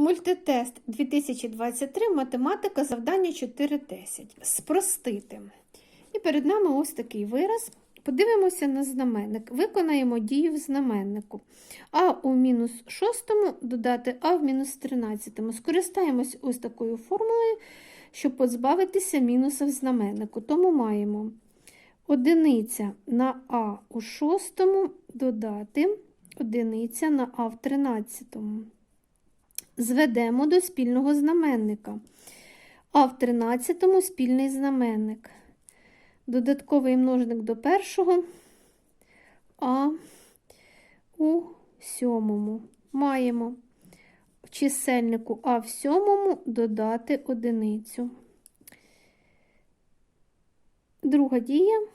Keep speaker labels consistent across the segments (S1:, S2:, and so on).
S1: Мультитест 2023, математика, завдання 4.10. Спростити. І перед нами ось такий вираз. Подивимося на знаменник. Виконаємо дію в знаменнику. А у мінус шостому додати А в мінус тринадцятому. Скористаємось ось такою формулою, щоб позбавитися мінуса в знаменнику. Тому маємо одиниця на А у шостому додати одиниця на А в тринадцятому зведемо до спільного знаменника. А в 13 спільний знаменник. Додатковий множник до першого, а у сьомому маємо в чисельнику А в сьомому додати одиницю. Друга дія.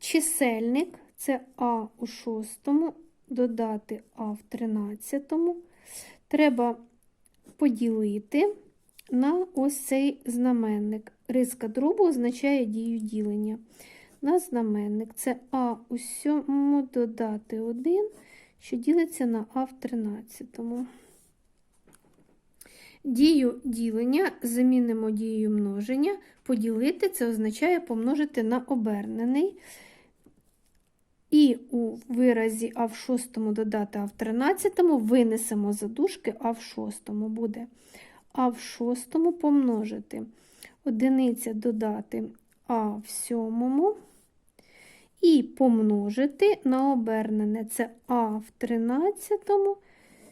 S1: Чисельник це А у шостому додати А в 13. Треба поділити на ось цей знаменник. Риска дробу означає дію ділення. На знаменник це А у 7 додати 1, що ділиться на А в 13. Дію ділення замінимо дією множення. Поділити це означає помножити на обернений. І у виразі А в шостому додати А в тринадцятому винесемо задушки А в шостому буде А в шостому помножити одиниця додати А в сьомому і помножити на обернене це А в тринадцятому,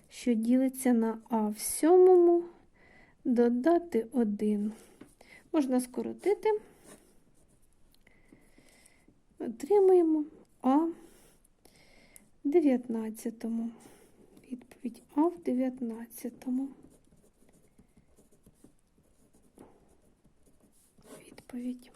S1: що ділиться на А в сьомому, додати 1. Можна скоротити, отримуємо. А в 19. Відповідь А в 19. Відповідь.